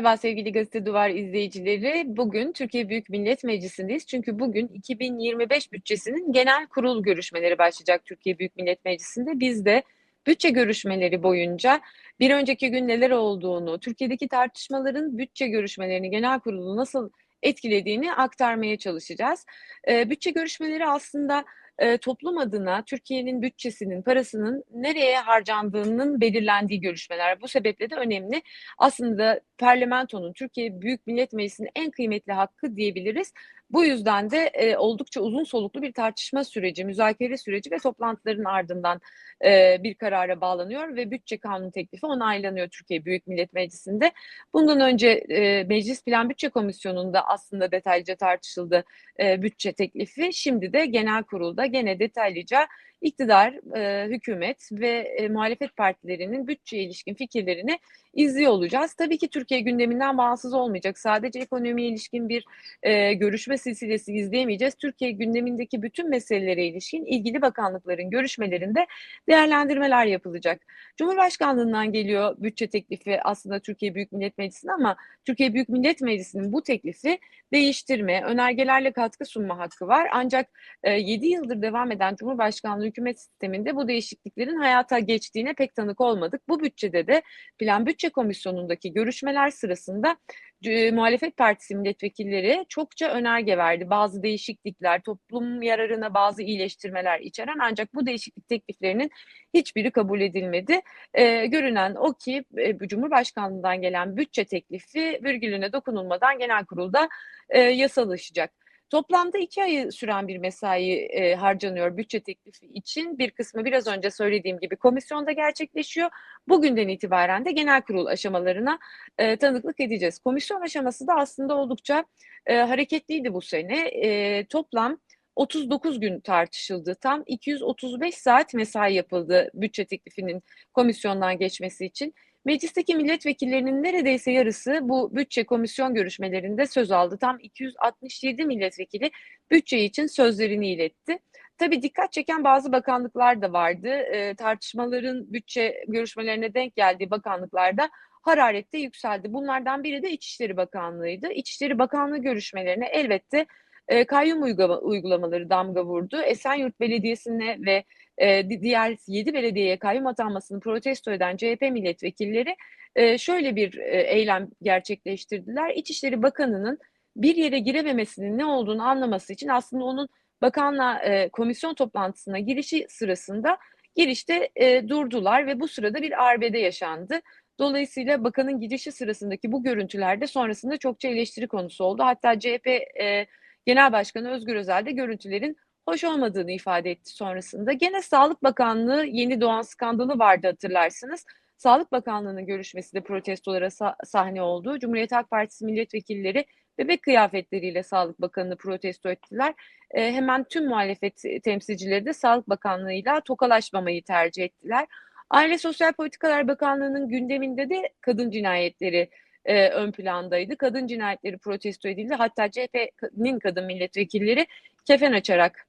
Merhaba sevgili Gazete Duvar izleyicileri. Bugün Türkiye Büyük Millet Meclisi'ndeyiz. Çünkü bugün 2025 bütçesinin genel kurul görüşmeleri başlayacak Türkiye Büyük Millet Meclisi'nde. Biz de bütçe görüşmeleri boyunca bir önceki gün neler olduğunu, Türkiye'deki tartışmaların bütçe görüşmelerini, genel kurulu nasıl etkilediğini aktarmaya çalışacağız. Ee, bütçe görüşmeleri aslında e, toplum adına Türkiye'nin bütçesinin, parasının nereye harcandığının belirlendiği görüşmeler. Bu sebeple de önemli. Aslında parlamentonun, Türkiye Büyük Millet Meclisi'nin en kıymetli hakkı diyebiliriz. Bu yüzden de e, oldukça uzun soluklu bir tartışma süreci, müzakere süreci ve toplantıların ardından e, bir karara bağlanıyor ve bütçe kanun teklifi onaylanıyor Türkiye Büyük Millet Meclisi'nde. Bundan önce e, Meclis Plan Bütçe Komisyonu'nda aslında detaylıca tartışıldı e, bütçe teklifi. Şimdi de genel kurulda gene detaylıca iktidar, e, hükümet ve e, muhalefet partilerinin bütçeye ilişkin fikirlerini izliyor olacağız. Tabii ki Türkiye gündeminden bağımsız olmayacak. Sadece ekonomiye ilişkin bir e, görüşme silsilesi izleyemeyeceğiz. Türkiye gündemindeki bütün meselelere ilişkin ilgili bakanlıkların görüşmelerinde değerlendirmeler yapılacak. Cumhurbaşkanlığından geliyor bütçe teklifi aslında Türkiye Büyük Millet Meclisi'ne ama Türkiye Büyük Millet Meclisi'nin bu teklifi değiştirme, önergelerle katkı sunma hakkı var. Ancak e, 7 yıldır devam eden Cumhurbaşkanlığı hükümet sisteminde bu değişikliklerin hayata geçtiğine pek tanık olmadık. Bu bütçede de Plan Bütçe Komisyonu'ndaki görüşmeler sırasında muhalefet partisi milletvekilleri çokça önerge verdi. Bazı değişiklikler, toplum yararına bazı iyileştirmeler içeren ancak bu değişiklik tekliflerinin hiçbiri kabul edilmedi. E, görünen o ki e, Cumhurbaşkanlığından gelen bütçe teklifi virgülüne dokunulmadan genel kurulda e, yasalaşacak. Toplamda iki ayı süren bir mesai e, harcanıyor bütçe teklifi için. Bir kısmı biraz önce söylediğim gibi komisyonda gerçekleşiyor. Bugünden itibaren de genel kurul aşamalarına e, tanıklık edeceğiz. Komisyon aşaması da aslında oldukça e, hareketliydi bu sene. E, toplam 39 gün tartışıldı. Tam 235 saat mesai yapıldı bütçe teklifinin komisyondan geçmesi için. Meclisteki milletvekillerinin neredeyse yarısı bu bütçe komisyon görüşmelerinde söz aldı. Tam 267 milletvekili bütçe için sözlerini iletti. Tabii dikkat çeken bazı bakanlıklar da vardı. E, tartışmaların bütçe görüşmelerine denk geldiği bakanlıklarda hararette yükseldi. Bunlardan biri de İçişleri Bakanlığı'ydı. İçişleri Bakanlığı görüşmelerine elbette e, kayyum uygulamaları damga vurdu. Esenyurt Belediyesi'ne ve e, diğer 7 belediyeye kayyum atanmasını protesto eden CHP milletvekilleri e, şöyle bir e, eylem gerçekleştirdiler. İçişleri Bakanı'nın bir yere girememesinin ne olduğunu anlaması için aslında onun bakanla e, komisyon toplantısına girişi sırasında girişte e, durdular ve bu sırada bir arbede yaşandı. Dolayısıyla bakanın girişi sırasındaki bu görüntülerde sonrasında çokça eleştiri konusu oldu. Hatta CHP e, Genel Başkanı Özgür Özel de görüntülerin hoş olmadığını ifade etti sonrasında. Gene Sağlık Bakanlığı yeni doğan skandalı vardı hatırlarsınız. Sağlık Bakanlığı'nın görüşmesi de protestolara sah- sahne oldu. Cumhuriyet Halk Partisi milletvekilleri bebek kıyafetleriyle Sağlık Bakanı'nı protesto ettiler. E, hemen tüm muhalefet temsilcileri de Sağlık Bakanlığı'yla tokalaşmamayı tercih ettiler. Aile Sosyal Politikalar Bakanlığı'nın gündeminde de kadın cinayetleri e, ön plandaydı. Kadın cinayetleri protesto edildi. Hatta CHP'nin kadın milletvekilleri kefen açarak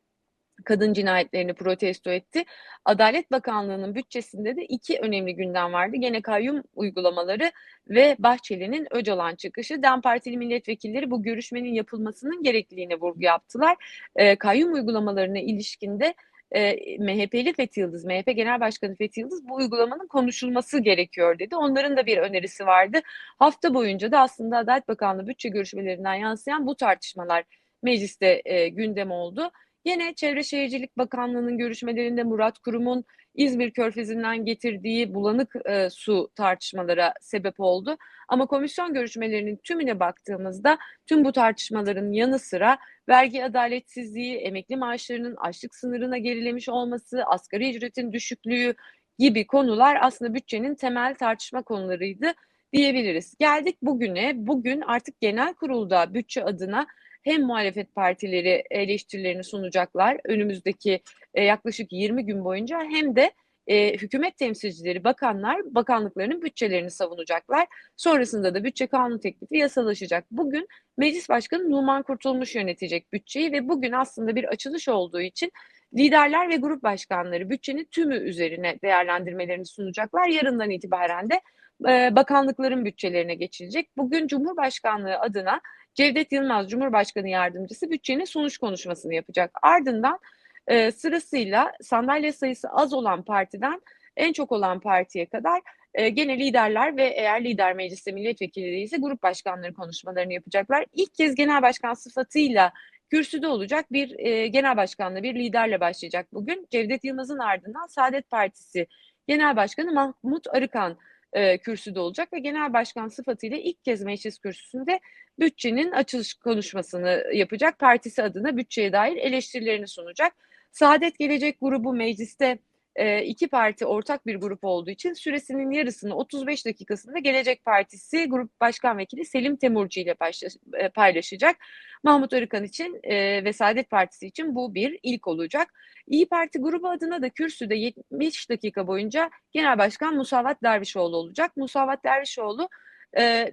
kadın cinayetlerini protesto etti. Adalet Bakanlığı'nın bütçesinde de iki önemli gündem vardı. Gene kayyum uygulamaları ve Bahçeli'nin Öcalan çıkışı. DEM Partili milletvekilleri bu görüşmenin yapılmasının gerekliliğine vurgu yaptılar. E, kayyum uygulamalarına ilişkinde e, MHP'li Fethi Yıldız, MHP Genel Başkanı Fethi Yıldız bu uygulamanın konuşulması gerekiyor dedi. Onların da bir önerisi vardı. Hafta boyunca da aslında Adalet Bakanlığı bütçe görüşmelerinden yansıyan bu tartışmalar mecliste e, gündem oldu. Yine Çevre Şehircilik Bakanlığı'nın görüşmelerinde Murat Kurum'un İzmir Körfezi'nden getirdiği bulanık e, su tartışmalara sebep oldu. Ama komisyon görüşmelerinin tümüne baktığımızda tüm bu tartışmaların yanı sıra vergi adaletsizliği, emekli maaşlarının açlık sınırına gerilemiş olması, asgari ücretin düşüklüğü gibi konular aslında bütçenin temel tartışma konularıydı diyebiliriz. Geldik bugüne. Bugün artık genel kurulda bütçe adına hem muhalefet partileri eleştirilerini sunacaklar önümüzdeki e, yaklaşık 20 gün boyunca hem de e, hükümet temsilcileri, bakanlar bakanlıklarının bütçelerini savunacaklar. Sonrasında da bütçe kanun teklifi yasalaşacak. Bugün Meclis Başkanı Numan Kurtulmuş yönetecek bütçeyi ve bugün aslında bir açılış olduğu için liderler ve grup başkanları bütçenin tümü üzerine değerlendirmelerini sunacaklar. Yarından itibaren de e, bakanlıkların bütçelerine geçilecek. Bugün Cumhurbaşkanlığı adına Cevdet Yılmaz Cumhurbaşkanı Yardımcısı bütçenin sonuç konuşmasını yapacak. Ardından e, sırasıyla sandalye sayısı az olan partiden en çok olan partiye kadar e, gene liderler ve eğer lider mecliste milletvekili değilse grup başkanları konuşmalarını yapacaklar. İlk kez genel başkan sıfatıyla kürsüde olacak bir e, genel başkanla bir liderle başlayacak bugün. Cevdet Yılmaz'ın ardından Saadet Partisi Genel Başkanı Mahmut Arıkan e, kürsüde olacak ve genel başkan sıfatıyla ilk kez meclis kürsüsünde bütçenin açılış konuşmasını yapacak. Partisi adına bütçeye dair eleştirilerini sunacak. Saadet Gelecek grubu mecliste e, iki parti ortak bir grup olduğu için süresinin yarısını 35 dakikasında Gelecek Partisi Grup Başkan Vekili Selim Temurcu ile paylaşacak. Mahmut Arıkan için e, ve Saadet Partisi için bu bir ilk olacak. İyi Parti grubu adına da kürsüde 70 dakika boyunca Genel Başkan Musavat Dervişoğlu olacak. Musavat Dervişoğlu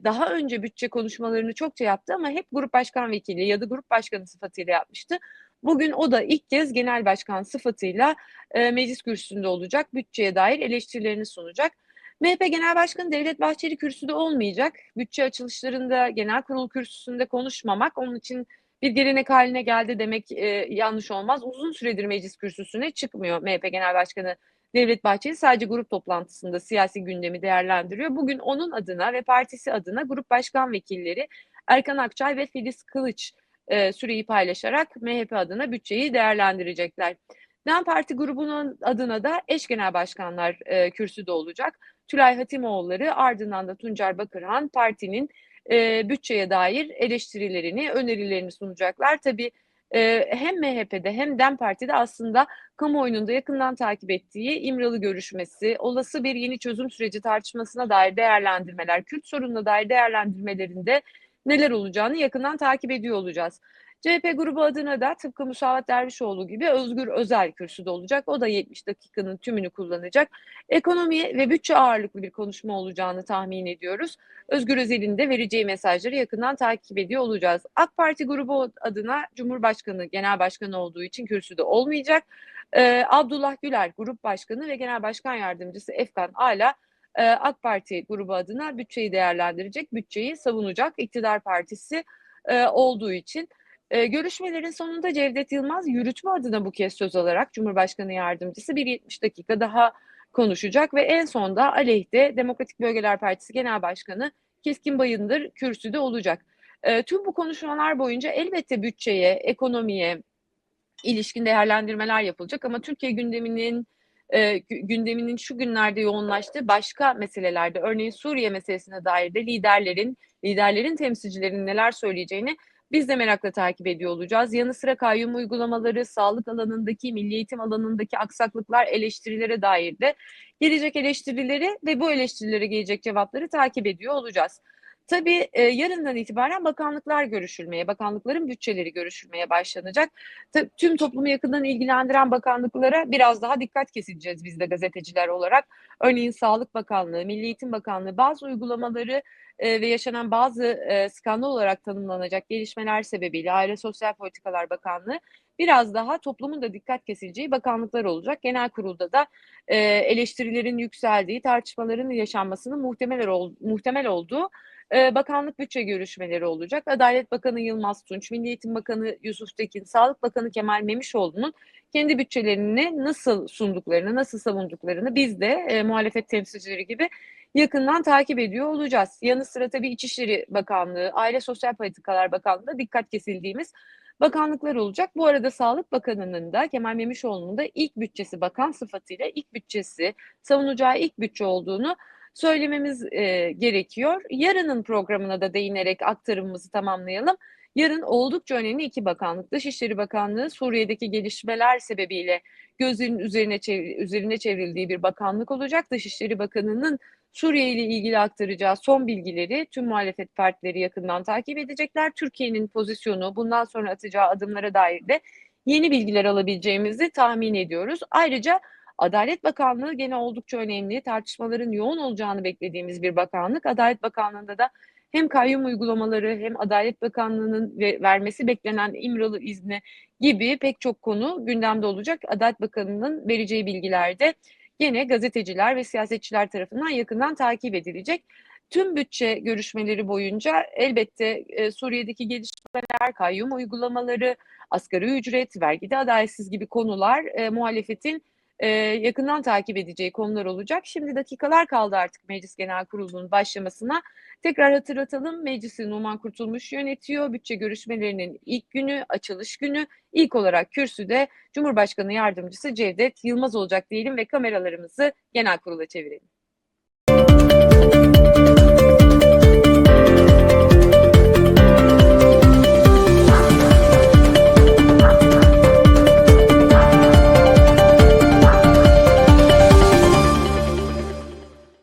daha önce bütçe konuşmalarını çokça yaptı ama hep grup başkan vekili ya da grup başkanı sıfatıyla yapmıştı. Bugün o da ilk kez genel başkan sıfatıyla e, meclis kürsüsünde olacak. Bütçeye dair eleştirilerini sunacak. MHP Genel Başkanı Devlet Bahçeli kürsüde olmayacak. Bütçe açılışlarında genel kurul kürsüsünde konuşmamak onun için bir gelenek haline geldi demek e, yanlış olmaz. Uzun süredir meclis kürsüsüne çıkmıyor MHP Genel Başkanı Devlet Bahçeli sadece grup toplantısında siyasi gündemi değerlendiriyor. Bugün onun adına ve partisi adına grup başkan vekilleri Erkan Akçay ve Filiz Kılıç e, süreyi paylaşarak MHP adına bütçeyi değerlendirecekler. DEM Parti grubunun adına da eş genel başkanlar e, kürsüde olacak. Tülay Hatimoğulları ardından da Tuncer Bakırhan partinin e, bütçeye dair eleştirilerini, önerilerini sunacaklar. Tabii e, hem MHP'de hem DEM Parti'de aslında kamuoyunun da yakından takip ettiği İmralı görüşmesi, olası bir yeni çözüm süreci tartışmasına dair değerlendirmeler, Kürt sorununa dair değerlendirmelerinde neler olacağını yakından takip ediyor olacağız. CHP grubu adına da tıpkı Musavat Dervişoğlu gibi Özgür Özel kürsüde olacak. O da 70 dakikanın tümünü kullanacak. Ekonomi ve bütçe ağırlıklı bir konuşma olacağını tahmin ediyoruz. Özgür Özel'in de vereceği mesajları yakından takip ediyor olacağız. AK Parti grubu adına Cumhurbaşkanı Genel Başkanı olduğu için kürsüde olmayacak. Ee, Abdullah Güler Grup Başkanı ve Genel Başkan Yardımcısı Efkan Ala e, AK Parti grubu adına bütçeyi değerlendirecek, bütçeyi savunacak iktidar partisi e, olduğu için. E, görüşmelerin sonunda Cevdet Yılmaz yürütme adına bu kez söz alarak Cumhurbaşkanı Yardımcısı bir 70 dakika daha konuşacak ve en sonda aleyhte Demokratik Bölgeler Partisi Genel Başkanı Keskin Bayındır kürsüde olacak. E, tüm bu konuşmalar boyunca elbette bütçeye, ekonomiye ilişkin değerlendirmeler yapılacak ama Türkiye gündeminin e, gündeminin şu günlerde yoğunlaştığı başka meselelerde örneğin Suriye meselesine dair de liderlerin liderlerin temsilcilerinin neler söyleyeceğini biz de merakla takip ediyor olacağız. Yanı sıra kayyum uygulamaları, sağlık alanındaki, milli eğitim alanındaki aksaklıklar, eleştirilere dair de gelecek eleştirileri ve bu eleştirilere gelecek cevapları takip ediyor olacağız. Tabii e, yarından itibaren bakanlıklar görüşülmeye, bakanlıkların bütçeleri görüşülmeye başlanacak. Tabii, tüm toplumu yakından ilgilendiren bakanlıklara biraz daha dikkat kesileceğiz biz de gazeteciler olarak. Örneğin Sağlık Bakanlığı, Milli Eğitim Bakanlığı bazı uygulamaları e, ve yaşanan bazı e, skandal olarak tanımlanacak gelişmeler sebebiyle Aile Sosyal Politikalar Bakanlığı biraz daha toplumun da dikkat kesileceği bakanlıklar olacak. Genel kurulda da e, eleştirilerin yükseldiği, tartışmaların yaşanmasının muhtemel, ol, muhtemel olduğu e, bakanlık bütçe görüşmeleri olacak. Adalet Bakanı Yılmaz Tunç, Milli Eğitim Bakanı Yusuf Tekin, Sağlık Bakanı Kemal Memişoğlu'nun kendi bütçelerini nasıl sunduklarını, nasıl savunduklarını biz de e, muhalefet temsilcileri gibi yakından takip ediyor olacağız. Yanı sıra tabii İçişleri Bakanlığı, Aile Sosyal Politikalar Bakanlığı dikkat kesildiğimiz bakanlıklar olacak. Bu arada Sağlık Bakanı'nın da Kemal Memişoğlu'nun da ilk bütçesi bakan sıfatıyla ilk bütçesi savunacağı ilk bütçe olduğunu söylememiz e, gerekiyor. Yarının programına da değinerek aktarımımızı tamamlayalım. Yarın oldukça önemli iki bakanlık. Dışişleri Bakanlığı Suriye'deki gelişmeler sebebiyle gözlerin üzerine çevir, üzerine çevrildiği bir bakanlık olacak. Dışişleri Bakanı'nın Suriye ile ilgili aktaracağı son bilgileri tüm muhalefet partileri yakından takip edecekler. Türkiye'nin pozisyonu, bundan sonra atacağı adımlara dair de yeni bilgiler alabileceğimizi tahmin ediyoruz. Ayrıca Adalet Bakanlığı gene oldukça önemli. Tartışmaların yoğun olacağını beklediğimiz bir bakanlık. Adalet Bakanlığı'nda da hem kayyum uygulamaları hem Adalet Bakanlığı'nın vermesi beklenen İmralı izni gibi pek çok konu gündemde olacak. Adalet Bakanı'nın vereceği bilgilerde gene gazeteciler ve siyasetçiler tarafından yakından takip edilecek. Tüm bütçe görüşmeleri boyunca elbette e, Suriye'deki gelişmeler, kayyum uygulamaları, asgari ücret, vergide adaletsiz gibi konular e, muhalefetin e, yakından takip edeceği konular olacak. Şimdi dakikalar kaldı artık Meclis Genel Kurulu'nun başlamasına. Tekrar hatırlatalım meclisi Numan Kurtulmuş yönetiyor. Bütçe görüşmelerinin ilk günü, açılış günü. İlk olarak kürsüde Cumhurbaşkanı Yardımcısı Cevdet Yılmaz olacak diyelim ve kameralarımızı genel kurula çevirelim.